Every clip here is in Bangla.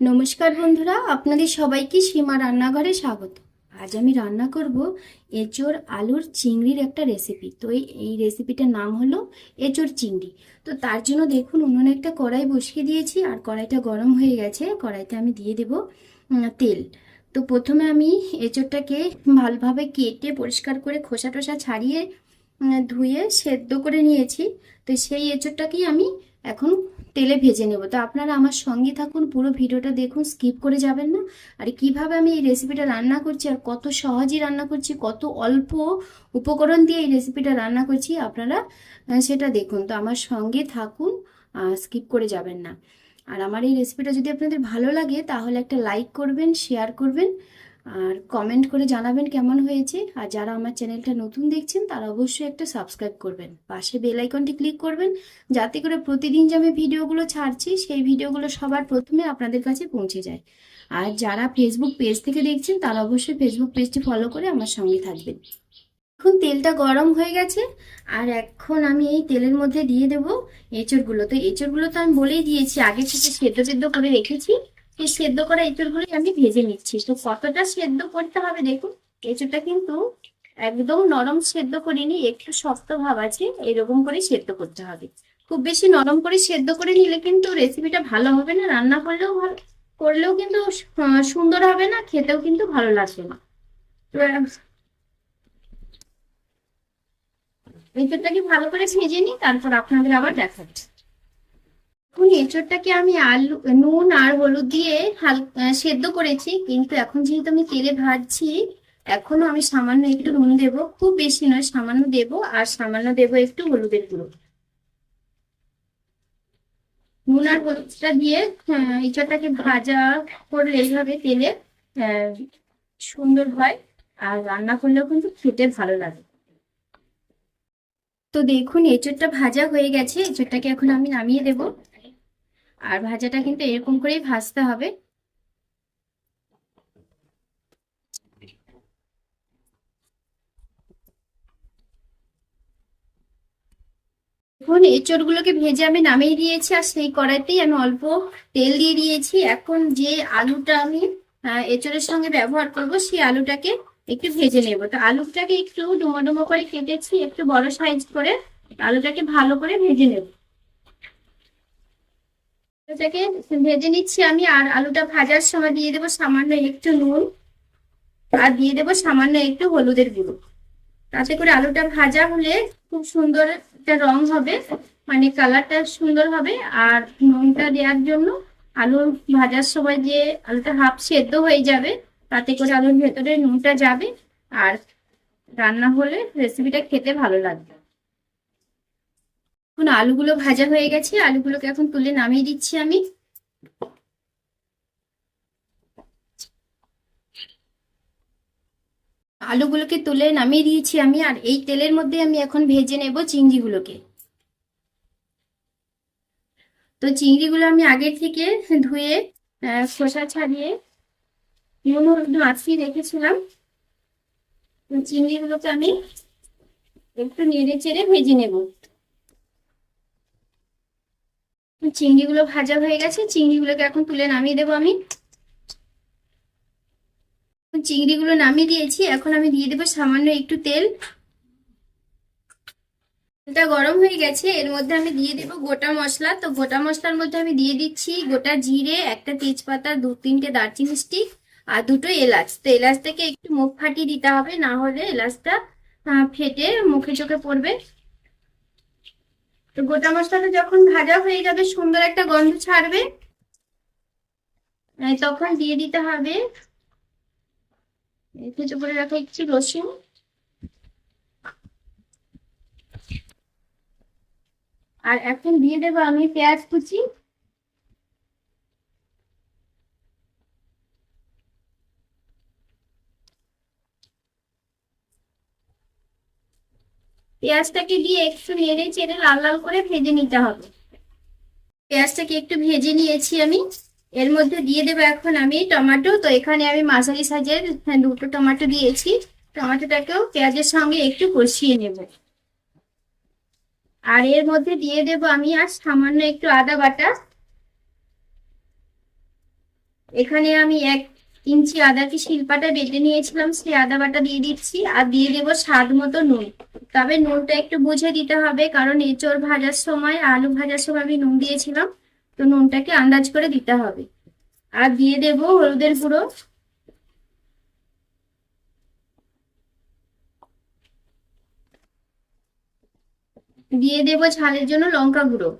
নমস্কার বন্ধুরা, আপনাদের সবাইকে সীমা রান্নাঘরে স্বাগত। আজ আমি রান্না করব এঁচোড় আলুর চিংড়ির একটা রেসিপি তো এই রেসিপিটার নাম হলো এঁচোড় চিংড়ি। তো তার জন্য দেখুন, উনুনে একটা কড়াই বসিয়ে দিয়েছি, আর কড়াইটা গরম হয়ে গেছে। কড়াইতে আমি দিয়ে দেব তেল। তো প্রথমে আমি এঁচোড়টাকে ভালোভাবে কেটে পরিষ্কার করে খোসা টোসা ছাড়িয়ে ধুয়ে সেদ্ধ করে নিয়েছি। তো সেই এঁচোড়টাকেই আমি এখন তেলে ভেজে নেব। তো আপনারা আমার সঙ্গে থাকুন, পুরো ভিডিওটা দেখুন স্কিপ করে যাবেন না। আর কীভাবে আমি এই রেসিপিটা রান্না করছি আর কত সহজেই রান্না করছি, কত অল্প উপকরণ দিয়ে এই রেসিপিটা রান্না করছি, আপনারা সেটা দেখুন। তো আমার সঙ্গে থাকুন স্কিপ করে যাবেন না। আর আমার এই রেসিপিটা যদি আপনাদের ভালো লাগে, তাহলে একটা লাইক করবেন শেয়ার করবেন। আর কমেন্ট করে জানাবেন কেমন হয়েছে। আর যারা আমার চ্যানেলটা নতুন দেখছেন, তারা অবশ্যই একটা সাবস্ক্রাইব করবেন। পাশে বেল আইকনটি ক্লিক করবেন, যাতে করে প্রতিদিন যে আমি ভিডিওগুলো ছাড়ছি, সেই ভিডিওগুলো সবার প্রথমে আপনাদের কাছে পৌঁছে যায়। আর যারা ফেসবুক পেজ থেকে দেখছেন, তারা অবশ্যই ফেসবুক পেজটি ফলো করে আমার সঙ্গে থাকবেন। এখন তেলটা গরম হয়ে গেছে, আর এখন আমি এই তেলের মধ্যে দিয়ে দেব এঁচড়গুলো। তো এঁচড়গুলো তো আমি বলেই দিয়েছি, আগে থেকে সেদ্ধ সেদ্ধ করে রেখেছি। এই সেদ্ধ করা এঁচড়গুলোই আমি ভেজে নিচ্ছি। তো কতটা সেদ্ধ করতে হবে দেখুন, এঁচড়টা কিন্তু একদম নরম সেদ্ধ করিনি, একটু শক্ত ভাব আছে, এরকম করে সেদ্ধ করতে হবে। খুব বেশি নরম করে সেদ্ধ করে নিলে কিন্তু রেসিপিটা ভালো হবে না, রান্না করলেও ভালো, করলেও কিন্তু সুন্দর হবে না, খেতেও কিন্তু ভালো লাগবে না। তো এঁচড়টাকে ভালো করে ভেজে নিই, তারপর আপনাদের আবার দেখাচ্ছি। এখন এঁচড়টাকে আমি আলু নুন আর হলুদ দিয়ে হালকা সেদ্ধ করেছি। কিন্তু এখন যেহেতু আমি তেলে ভাজছি এখনও আমি সামান্য একটু নুন দেব। খুব বেশি নয় সামান্য দেব আর সামান্য দেব একটু হলুদের গুঁড়ো। নুন আর হলুদটা দিয়ে আহ, এঁচড়টাকে ভাজা করলে এইভাবে তেলে সুন্দর হয় আর রান্না করলেও কিন্তু খেতে ভালো লাগে। তো দেখুন এঁচড়টা ভাজা হয়ে গেছে। এঁচড়টাকে এখন আমি নামিয়ে দেব। আর ভাজাটা কিন্তু এরকম করেই ভাজতে হবে। এখন এঁচড়গুলোকে ভেজে আমি নামিয়ে দিয়েছি, আর সেই কড়াইতেই আমি অল্প তেল দিয়ে দিয়েছি। এখন যে আলুটা আমি এঁচড়ের সঙ্গে ব্যবহার করব, সেই আলুটাকে একটু ভেজে নেব। তো আলুটাকে একটু ডুমো ডুমো করে কেটেছি, একটু বড় সাইজ করে আলুটাকে ভালো করে ভেজে নেব। আলুটাকে ভেজে নিচ্ছি আমি, আর আলুটা ভাজার সময় দিয়ে দেবো সামান্য একটু নুন, আর দিয়ে দেবো সামান্য একটু হলুদের গুঁড়ো। তাতে করে আলুটা ভাজা হলে খুব সুন্দর একটা রং হবে মানে কালারটা সুন্দর হবে, আর নুনটা দেওয়ার জন্য আলু ভাজার সময় যে আলুটা হাফ সেদ্ধ হয়ে যাবে, তাতে করে আলুর ভেতরে নুনটা যাবে, আর রান্না হলে রেসিপিটা খেতে ভালো লাগবে। এখন আলুগুলো ভাজা হয়ে গেছে, আলুগুলোকে এখন তুলে নামিয়ে দিচ্ছি আমি। আলুগুলোকে তুলে নামিয়ে দিয়েছি আমি, আর এই তেলের মধ্যে আমি এখন ভেজে নেব চিংড়িগুলোকে। তো চিংড়িগুলো আমি আগে থেকে ধুয়ে খোসা ছাড়িয়ে নুন, হলুদ রেখেছিলাম। চিংড়িগুলোকে আমি একটু নেড়ে চেড়ে ভেজে নেব। চিংড়িগুলো ভাজা হয়ে গেছে, চিংড়িগুলোকে এখন তুলে নামিয়ে দেবো আমি। চিংড়িগুলো নামিয়ে দিয়েছি, এখন আমি দিয়ে দেবো সামান্য একটু তেল। তেলটা গরম হয়ে গেছে, এর মধ্যে আমি দিয়ে দেবো গোটা মশলা। তো গোটা মশলার মধ্যে আমি দিয়ে দিচ্ছি গোটা জিরে, একটা তেজপাতা, দু তিনটে দারচিনি স্টিক আর দুটো এলাচ। তো এলাচটাকে একটু মুখ ফাটিয়ে দিতে হবে, না হলে এলাচটা ফেটে মুখে চোখে পড়বে। তো গোটা মশলাটা যখন ভাজা হয়ে যাবে, সুন্দর একটা গন্ধ ছাড়বে তখন দিয়ে দিতে হবে ভেজে করে রাখা একটু রসুন। আর এখন দিয়ে দেবো আমি পেঁয়াজ কুচি। পেঁয়াজটাকে দিয়ে একটু নেড়ে চেড়ে লাল লাল করে ভেজে নিতে হবে। পেঁয়াজটাকে একটু ভেজে নিয়েছি আমি। এর মধ্যে দিয়ে দেবো এখন আমি টমেটো। তো এখানে আমি মাঝারি সাইজের হ্যাঁ, দুটো টমেটো দিয়েছি। টমেটোটাকেও পেঁয়াজের সঙ্গে একটু কষিয়ে নেব। আর এর মধ্যে দিয়ে দেবো আমি আর সামান্য একটু আদা বাটা। এখানে আমি এক ইঞ্চি আদাকে শিল্পাটা বেটে নিয়েছিলাম, সেই আদা বাটা দিয়ে দিচ্ছি, আর দিয়ে দেবো স্বাদ মতো নুন। তবে নুনটা একটু বুঝে দিতে হবে, কারণ এঁচড় ভাজার সময়, আলু ভাজার সময় আমি নুন দিয়েছিলাম, তো নুনটাকে আন্দাজ করে দিতে হবে। আর দিয়ে দেবো হলুদের গুঁড়ো। দিয়ে দেবো ঝালের জন্য লঙ্কা গুঁড়ো।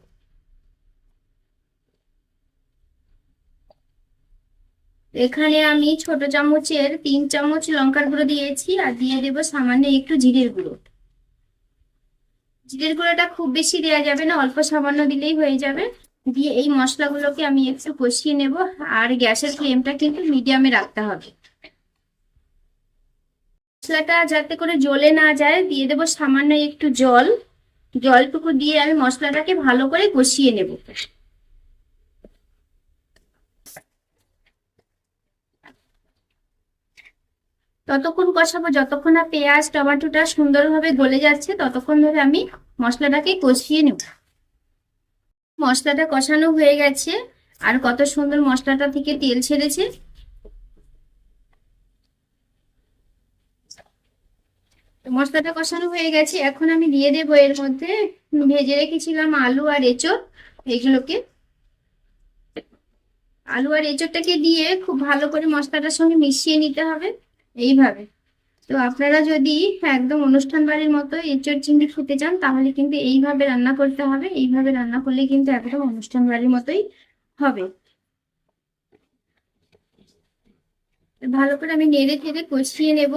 এখানে আমি ছোট চামচের তিন চামচ লঙ্কার গুঁড়ো দিয়েছি আর দিয়ে দেবো সামান্য একটু জিরের গুঁড়ো। জিরের গুঁড়োটা খুব বেশি দেওয়া যাবে না, অল্প সামান্য দিলেই হয়ে যাবে। দিয়ে এই মশলাগুলোকে আমি একটু কষিয়ে নেব আর গ্যাসের ফ্লেমটা কিন্তু মিডিয়ামে রাখতে হবে। মশলাটা যাতে করে জ্বলে না যায়, দিয়ে দেবো সামান্য একটু জল। জলটুকু দিয়ে আমি মশলাটাকে ভালো করে কষিয়ে নেব। ততক্ষণ কষাবো। যতক্ষণ না পেঁয়াজ, টমেটোটা সুন্দরভাবে গলে যাচ্ছে, ততক্ষণ ধরে আমি মশলাটাকে কষিয়ে নেব। মশলাটা কষানো হয়ে গেছে, আর কত সুন্দর মশলাটা থেকে তেল ছেড়েছে। মশলাটা কষানো হয়ে গেছে, এখন আমি দিয়ে দেবো এর মধ্যে ভেজে রেখেছিলাম আলু আর এঁচড়, এগুলোকে। আলু আর এঁচড়টাকে দিয়ে খুব ভালো করে মশলাটার সঙ্গে মিশিয়ে নিতে হবে। এইভাবে। তো আপনারা যদি একদম অনুষ্ঠান বাড়ির মতো এঁচড় চিংড়ি খেতে চান, তাহলে কিন্তু এইভাবে রান্না করতে হবে। এইভাবে রান্না করলে কিন্তু একদম অনুষ্ঠান বাড়ির মতোই হবে। ভালো করে আমি নেড়ে চেড়ে কষিয়ে নেব।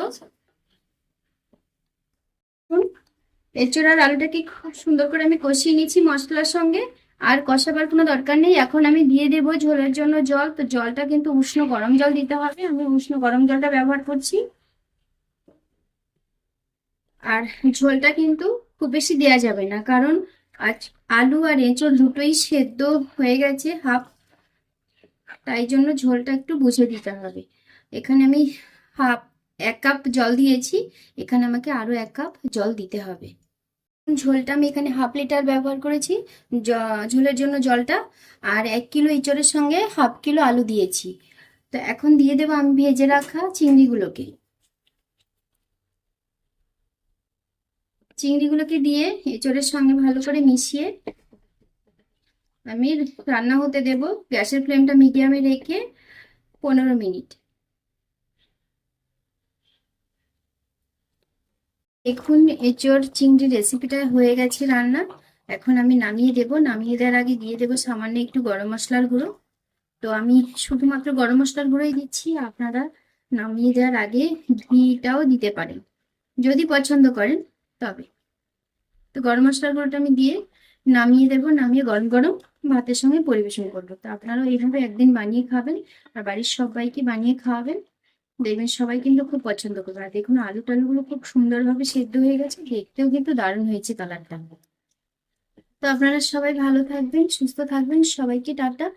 এঁচড় আর আলুটাকে খুব সুন্দর করে আমি কষিয়ে নিচ্ছি মশলার সঙ্গে। আর কষাবার কোনো দরকার নেই। এখন আমি দিয়ে দেবো ঝোলের জন্য জল। তো জলটা কিন্তু উষ্ণ গরম জল দিতে হবে। আমি উষ্ণ গরম জলটা ব্যবহার করছি। আর ঝোলটা কিন্তু খুব বেশি দেওয়া যাবে না। কারণ আজ আলু আর এঁচড় দুটোই সেদ্ধ হয়ে গেছে হাফ। তাই জন্য ঝোলটা একটু বুঝে দিতে হবে। এখানে আমি হাফ, এক কাপ জল দিয়েছি। এখানে আমাকে আরও এক কাপ জল দিতে হবে। ঝোলটা আমি এখানে হাফ লিটার ব্যবহার করেছি। ঝোলের জন্য জলটা। আর এক কিলো ইঁচড়ের সঙ্গে হাফ কিলো আলু দিয়েছি। তো এখন দিয়ে দেবো আমি ভেজে রাখা চিংড়িগুলোকে। চিংড়িগুলোকে দিয়ে এঁচড়ের সঙ্গে ভালো করে মিশিয়ে আমি রান্না হতে দেব। গ্যাসের ফ্লেমটা মিডিয়ামে রেখে পনেরো মিনিট। দেখুন এঁচড় চিংড়ি রেসিপিটা হয়ে গেছে রান্না। এখন আমি নামিয়ে দেব। নামিয়ে দেওয়ার আগে দিয়ে দেব সামান্য একটু গরম মশলার গুঁড়ো। তো আমি শুধুমাত্র গরম মশলার গুঁড়োই দিচ্ছি। আপনারা নামিয়ে দেওয়ার আগে ঘিটাও দিতে পারেন। যদি পছন্দ করেন, তবে। তো গরম মশলার গুঁড়োটা আমি দিয়ে নামিয়ে দেব। নামিয়ে গরম গরম ভাতের সঙ্গে পরিবেশন করব। তো আপনারাও এইভাবে একদিন বানিয়ে খাবেন। আর বাড়ির সবাইকে বানিয়ে খাওয়াবেন। দেখবেন সবাই কিন্তু খুব পছন্দ করবে। আর দেখুন আলু টালুগুলো খুব সুন্দর ভাবে সেদ্ধ হয়ে গেছে, দেখতেও কিন্তু দারুণ হয়েছে কালারটা। তো আপনারা সবাই ভালো থাকবেন, সুস্থ থাকবেন। সবাইকে টাটা।